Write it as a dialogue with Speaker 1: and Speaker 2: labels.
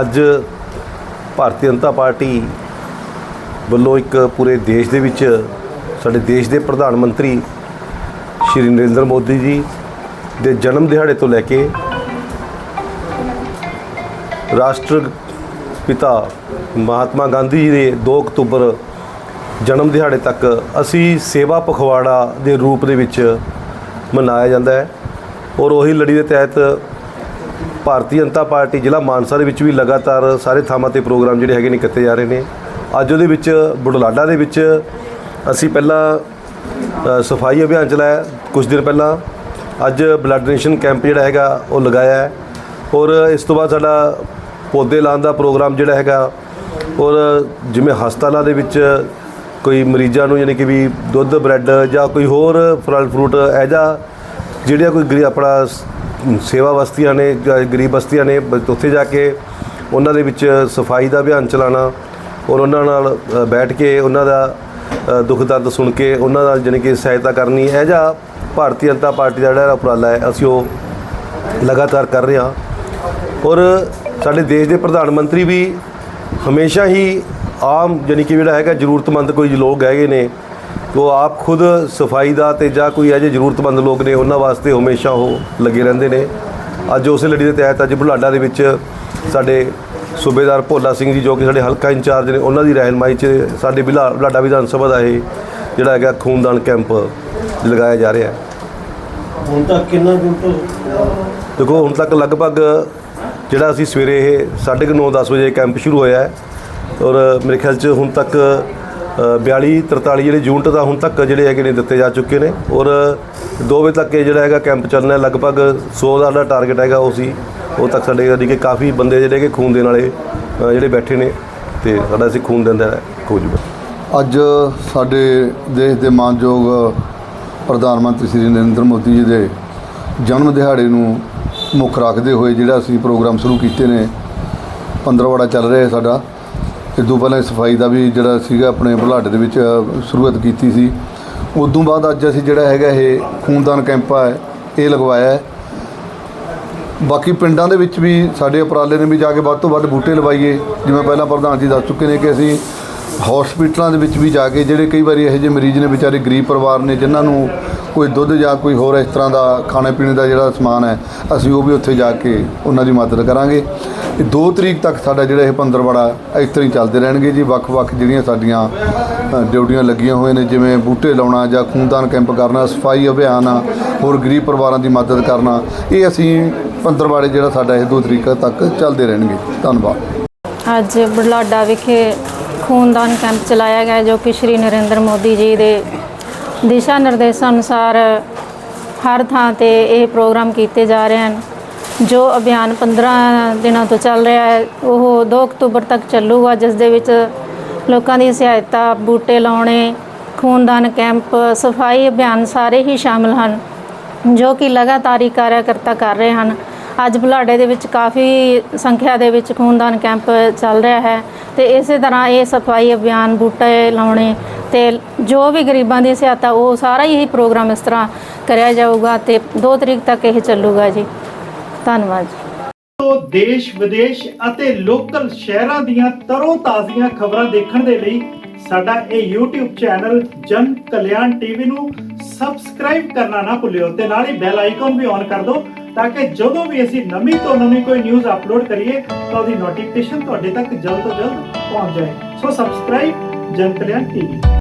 Speaker 1: ਅੱਜ ਭਾਰਤੀ ਜਨਤਾ ਪਾਰਟੀ ਵੱਲੋਂ ਇੱਕ ਪੂਰੇ ਦੇਸ਼ ਦੇ ਵਿੱਚ, ਸਾਡੇ ਦੇਸ਼ ਦੇ ਪ੍ਰਧਾਨ ਮੰਤਰੀ ਸ਼੍ਰੀ ਨਰਿੰਦਰ ਮੋਦੀ ਜੀ ਦੇ ਜਨਮ ਦਿਹਾੜੇ ਤੋਂ ਲੈ ਕੇ ਰਾਸ਼ਟਰ ਪਿਤਾ ਮਹਾਤਮਾ ਗਾਂਧੀ ਜੀ ਦੇ 2 ਅਕਤੂਬਰ ਜਨਮ ਦਿਹਾੜੇ ਤੱਕ ਅਸੀਂ ਸੇਵਾ ਪਖਵਾੜਾ ਦੇ ਰੂਪ ਦੇ ਵਿੱਚ ਮਨਾਇਆ ਜਾਂਦਾ ਹੈ। ਔਰ ਉਹੀ ਲੜੀ ਦੇ ਤਹਿਤ ਭਾਰਤੀ ਜਨਤਾ ਪਾਰਟੀ ਜ਼ਿਲ੍ਹਾ ਮਾਨਸਾ ਦੇ ਵਿੱਚ ਵੀ ਲਗਾਤਾਰ ਸਾਰੇ ਥਾਵਾਂ ਤੇ ਪ੍ਰੋਗਰਾਮ ਜਿਹੜੇ ਹੈਗੇ ਨੇ ਕੀਤੇ ਜਾ ਰਹੇ ਨੇ। ਅੱਜ ਉਹਦੇ ਵਿੱਚ ਬੁਢਲਾਡਾ ਦੇ ਵਿੱਚ ਅਸੀਂ ਪਹਿਲਾਂ ਸਫ਼ਾਈ ਅਭਿਆਨ ਚਲਾਇਆ ਕੁਝ ਦਿਨ ਪਹਿਲਾਂ। ਅੱਜ ਬਲੱਡ ਡੋਨੇਸ਼ਨ ਕੈਂਪ ਜਿਹੜਾ ਹੈਗਾ ਉਹ ਲਗਾਇਆ ਹੈ। ਔਰ ਇਸ ਤੋਂ ਬਾਅਦ ਸਾਡਾ ਪੌਦੇ ਲਾਉਣ ਦਾ ਪ੍ਰੋਗਰਾਮ ਜਿਹੜਾ ਹੈਗਾ, ਔਰ ਜਿਵੇਂ ਹਸਪਤਾਲਾਂ ਦੇ ਵਿੱਚ ਕੋਈ ਮਰੀਜ਼ਾਂ ਨੂੰ ਯਾਨੀ ਕਿ ਵੀ ਦੁੱਧ, ਬ੍ਰੈਡ ਜਾਂ ਕੋਈ ਹੋਰ ਫਲ ਫਰੂਟ, ਇਹੋ ਜਿਹਾ ਜਿਹੜੀਆਂ ਕੋਈ ਗਰੀ, ਆਪਣਾ ਸੇਵਾ ਬਸਤੀਆਂ ਨੇ ਜਾਂ ਗਰੀਬ ਬਸਤੀਆਂ ਨੇ ਬ- ਉੱਥੇ ਜਾ ਕੇ ਉਹਨਾਂ ਦੇ ਵਿੱਚ ਸਫ਼ਾਈ ਦਾ ਅਭਿਆਨ ਚਲਾਉਣਾ ਔਰ ਉਹਨਾਂ ਨਾਲ ਅ, ਬੈਠ ਕੇ ਉਹਨਾਂ ਦਾ ਅ, ਦੁੱਖ ਦਰਦ ਸੁਣ ਕੇ ਉਹਨਾਂ ਨਾਲ ਜਾਣੀ ਕਿ ਸਹਾਇਤਾ ਕਰਨੀ ਇਹ ਜਿਹਾ ਭਾਰਤੀ ਜਨਤਾ ਪਾਰਟੀ ਦਾ ਜਿਹੜਾ ਉਪਰਾਲਾ ਹੈ ਅਸੀਂ ਉਹ ਲਗਾਤਾਰ ਕਰ ਰਹੇ ਹਾਂ। ਔਰ ਸਾਡੇ ਦੇਸ਼ ਦੇ ਪ੍ਰਧਾਨ ਮੰਤਰੀ ਵੀ ਹਮੇਸ਼ਾ ਹੀ ਆਮ ਜਾਣੀ ਕਿ ਜਿਹੜਾ ਹੈਗਾ ਜ਼ਰੂਰਤਮੰਦ ਕੋਈ ਲੋਕ ਹੈਗੇ ਨੇ ਉਹ ਆਪ ਖੁਦ ਸਫ਼ਾਈ ਦਾ ਤੇ ਜਾਂ ਕੋਈ ਜਿਹੇ ਜ਼ਰੂਰਤਮੰਦ ਲੋਕ ਨੇ ਉਹਨਾਂ ਵਾਸਤੇ ਹਮੇਸ਼ਾ ਉਹ ਲੱਗੇ ਰਹਿੰਦੇ ਨੇ। ਅੱਜ ਉਸੇ ਲੜੀ ਦੇ ਤਹਿਤ ਅੱਜ ਬੁਢਲਾਡਾ ਦੇ ਵਿੱਚ ਸਾਡੇ ਸੂਬੇਦਾਰ ਭੋਲਾ ਸਿੰਘ ਜੀ ਜੋ ਕਿ ਸਾਡੇ ਹਲਕਾ ਇੰਚਾਰਜ ਨੇ ਉਹਨਾਂ ਦੀ ਰਹਿਨਮਾਈ 'ਚ ਸਾਡੇ ਬਿਲਾ- ਬੁਢਲਾਡਾ ਵਿਧਾਨ ਸਭਾ ਦਾ ਇਹ ਜਿਹੜਾ ਹੈਗਾ ਖੂਨਦਾਨ ਕੈਂਪ ਲਗਾਇਆ ਜਾ ਰਿਹਾ ਹੈ।
Speaker 2: ਹੁਣ ਤੱਕ ਕਿੰਨਾ ਤੋਂ?
Speaker 1: ਦੇਖੋ ਹੁਣ ਤੱਕ ਲਗਭਗ ਜਿਹੜਾ ਅਸੀਂ ਸਵੇਰੇ ਇਹ 9:30 10 ਵਜੇ ਕੈਂਪ ਸ਼ੁਰੂ ਹੋਇਆ ਹੈ ਔਰ ਮੇਰੇ ਖਿਆਲ 'ਚ ਹੁਣ ਤੱਕ 42 43 ਜਿਹੜੇ ਯੂਨਿਟ ਦਾ ਹੁਣ ਤੱਕ ਜਿਹੜੇ ਹੈਗੇ ਨੇ ਦਿੱਤੇ ਜਾ ਚੁੱਕੇ ਨੇ ਔਰ 2 ਵਜੇ ਤੱਕ ਇਹ ਜਿਹੜਾ ਹੈਗਾ ਕੈਂਪ ਚੱਲਣਾ ਹੈ ਲਗਭਗ 100 ਦਾ ਸਾਡਾ ਟਾਰਗੇਟ ਹੈਗਾ ਉਹ ਸੀ। ਉਹ ਤੱਕ ਸਾਡੇ ਯਾਨੀ ਕਿ ਕਾਫੀ ਬੰਦੇ ਜਿਹੜੇ ਕਿ ਖੂਨ ਦੇਣ ਵਾਲੇ ਜਿਹੜੇ ਬੈਠੇ ਨੇ ਤੇ ਸਾਡਾ ਅਸੀਂ ਖੂਨ ਦਿੰਦਾ ਹੋ ਜੂਗਾ
Speaker 3: ਅੱਜ ਸਾਡੇ ਦੇਸ਼ ਦੇ ਮਾਨਯੋਗ ਪ੍ਰਧਾਨ ਮੰਤਰੀ ਸ੍ਰੀ ਨਰਿੰਦਰ ਮੋਦੀ ਜੀ ਦੇ ਜਨਮ ਦਿਹਾੜੇ ਨੂੰ ਮੁੱਖ ਰੱਖਦੇ ਹੋਏ ਜਿਹੜਾ ਅਸੀਂ ਪ੍ਰੋਗਰਾਮ ਸ਼ੁਰੂ ਕੀਤੇ ਨੇ ਪੰਦਰਵਾੜਾ ਚੱਲ ਰਿਹਾ ਸਾਡਾ। ਇਸ ਤੋਂ ਪਹਿਲਾਂ ਸਫ਼ਾਈ ਦਾ ਵੀ ਜਿਹੜਾ ਸੀਗਾ ਆਪਣੇ ਬੁਢਲਾਡੇ ਦੇ ਵਿੱਚ ਸ਼ੁਰੂਆਤ ਕੀਤੀ ਸੀ। ਉਦੋਂ ਬਾਅਦ ਅੱਜ ਅਸੀਂ ਜਿਹੜਾ ਹੈਗਾ ਇਹ ਖੂਨਦਾਨ ਕੈਂਪ ਹੈ ਇਹ ਲਗਵਾਇਆ ਹੈ। ਬਾਕੀ ਪਿੰਡਾਂ ਦੇ ਵਿੱਚ ਵੀ ਸਾਡੇ ਉਪਰਾਲੇ ਨੇ ਵੀ ਜਾ ਕੇ ਵੱਧ ਤੋਂ ਵੱਧ ਬੂਟੇ ਲਵਾਈਏ। ਜਿਵੇਂ ਪਹਿਲਾਂ ਪ੍ਰਧਾਨ ਜੀ ਦੱਸ ਚੁੱਕੇ ਨੇ ਕਿ ਅਸੀਂ ਹਸਪੀਟਲਾਂ ਦੇ ਵਿੱਚ ਵੀ ਜਾ ਕੇ ਜਿਹੜੇ ਕਈ ਵਾਰੀ ਇਹੋ ਜਿਹੇ ਮਰੀਜ਼ ਨੇ ਵਿਚਾਰੇ, ਗਰੀਬ ਪਰਿਵਾਰ ਨੇ, ਜਿਨ੍ਹਾਂ ਨੂੰ ਕੋਈ ਦੁੱਧ ਜਾਂ ਕੋਈ ਹੋਰ ਇਸ ਤਰ੍ਹਾਂ ਦਾ ਖਾਣੇ ਪੀਣੇ ਦਾ ਜਿਹੜਾ ਸਮਾਨ ਹੈ, ਅਸੀਂ ਉਹ ਵੀ ਉੱਥੇ ਜਾ ਕੇ ਉਹਨਾਂ ਦੀ ਮਦਦ ਕਰਾਂਗੇ। ਇਹ 2 ਤਰੀਕ ਤੱਕ ਸਾਡਾ ਜਿਹੜਾ ਇਹ ਪੰਦਰਵਾੜਾ ਇਸ ਤਰ੍ਹਾਂ ਹੀ ਚੱਲਦੇ ਰਹਿਣਗੇ ਜੀ। ਵੱਖ-ਵੱਖ ਜਿਹੜੀਆਂ ਸਾਡੀਆਂ ਡਿਊਟੀਆਂ ਲੱਗੀਆਂ ਹੋਈਆਂ ਨੇ, ਜਿਵੇਂ ਬੂਟੇ ਲਾਉਣਾ ਜਾਂ ਖੂਨਦਾਨ ਕੈਂਪ ਕਰਨਾ, ਸਫ਼ਾਈ ਅਭਿਆਨ ਆ ਹੋਰ ਗਰੀਬ ਪਰਿਵਾਰਾਂ ਦੀ ਮਦਦ ਕਰਨਾ, ਇਹ ਅਸੀਂ ਪੰਦਰਵਾੜੇ ਜਿਹੜਾ ਸਾਡਾ ਇਹ 2 ਤਰੀਕ ਤੱਕ ਚੱਲਦੇ ਰਹਿਣਗੇ। ਧੰਨਵਾਦ।
Speaker 4: ਅੱਜ ਬੜਲਾਡਾ ਵਿਖੇ ਖੂਨਦਾਨ ਕੈਂਪ ਚਲਾਇਆ ਗਿਆ ਜੋ ਕਿ ਸ਼੍ਰੀ ਨਰਿੰਦਰ ਮੋਦੀ ਜੀ ਦੇ ਦਿਸ਼ਾ ਨਿਰਦੇਸ਼ਾਂ ਅਨੁਸਾਰ ਹਰ ਥਾਂ ਤੇ ਇਹ ਪ੍ਰੋਗਰਾਮ ਕੀਤੇ ਜਾ ਰਹੇ ਹਨ। ਜੋ ਅਭਿਆਨ 15 ਦਿਨਾਂ ਤੋਂ ਚੱਲ ਰਿਹਾ ਹੈ, ਉਹ 2 ਅਕਤੂਬਰ ਤੱਕ ਚੱਲੂਗਾ, ਜਿਸ ਦੇ ਵਿੱਚ ਲੋਕਾਂ ਦੀ ਸਹਾਇਤਾ, ਬੂਟੇ ਲਾਉਣੇ, ਖੂਨਦਾਨ ਕੈਂਪ, ਸਫ਼ਾਈ ਅਭਿਆਨ ਸਾਰੇ ਹੀ ਸ਼ਾਮਲ ਹਨ, ਜੋ ਕਿ ਲਗਾਤਾਰ ਹੀ ਕਾਰਜਕਰਤਾ ਕਰ ਰਹੇ ਹਨ। ਅੱਜ ਬੁਲਾੜੇ ਦੇ ਵਿੱਚ ਕਾਫੀ ਸੰਖਿਆ ਦੇ ਵਿੱਚ ਖੂਨਦਾਨ ਕੈਂਪ ਚੱਲ ਰਿਹਾ ਹੈ ਤੇ ਇਸੇ ਤਰ੍ਹਾਂ ਇਹ ਸਫ਼ਾਈ ਅਭਿਆਨ, ਬੂਟੇ ਲਾਉਣੇ ਤੇ ਜੋ ਵੀ ਗਰੀਬਾਂ ਦੀ ਸਹਾਇਤਾ ਉਹ ਸਾਰਾ ਹੀ ਪ੍ਰੋਗਰਾਮ ਇਸ ਤਰ੍ਹਾਂ ਕਰਿਆ ਜਾਊਗਾ ਤੇ 2 ਤਰੀਕ ਤੱਕ ਇਹ ਚੱਲੂਗਾ ਜੀ। ਧੰਨਵਾਦ ਜੀ।
Speaker 5: ਤੋਂ ਦੇਸ਼, ਵਿਦੇਸ਼ ਅਤੇ ਲੋਕਲ ਸ਼ਹਿਰਾਂ ਦੀਆਂ ਤਰੋ ਤਾਜ਼ੀਆਂ ਖਬਰਾਂ ਦੇਖਣ ਦੇ ਲਈ ਸਾਡਾ ਇਹ YouTube ਚੈਨਲ ਜਨ ਕਲਿਆਣ ਟੀਵੀ ਨੂੰ ਸਬਸਕ੍ਰਾਈਬ ਕਰਨਾ ਨਾ ਭੁੱਲਿਓ ਤੇ ਨਾਲ ਹੀ ਬੈਲ ਆਈਕਨ ਵੀ ਔਨ ਕਰ ਦਿਓ ਤਾਂ ਕਿ ਜਦੋਂ ਵੀ ਅਸੀਂ ਨਵੀਂ ਤੋਂ ਨਵੀਂ ਕੋਈ ਨਿਊਜ਼ ਅਪਲੋਡ ਕਰੀਏ ਤਾਂ ਉਹਦੀ ਨੋਟੀਫਿਕੇਸ਼ਨ ਤੁਹਾਡੇ ਤੱਕ ਜਲਦ ਤੋਂ ਜਲਦ ਪਹੁੰਚ ਜਾਏ। ਸੋ ਸਬਸਕ੍ਰਾਈਬ ਜਨ ਕਲਿਆਣ ਟੀਵੀ।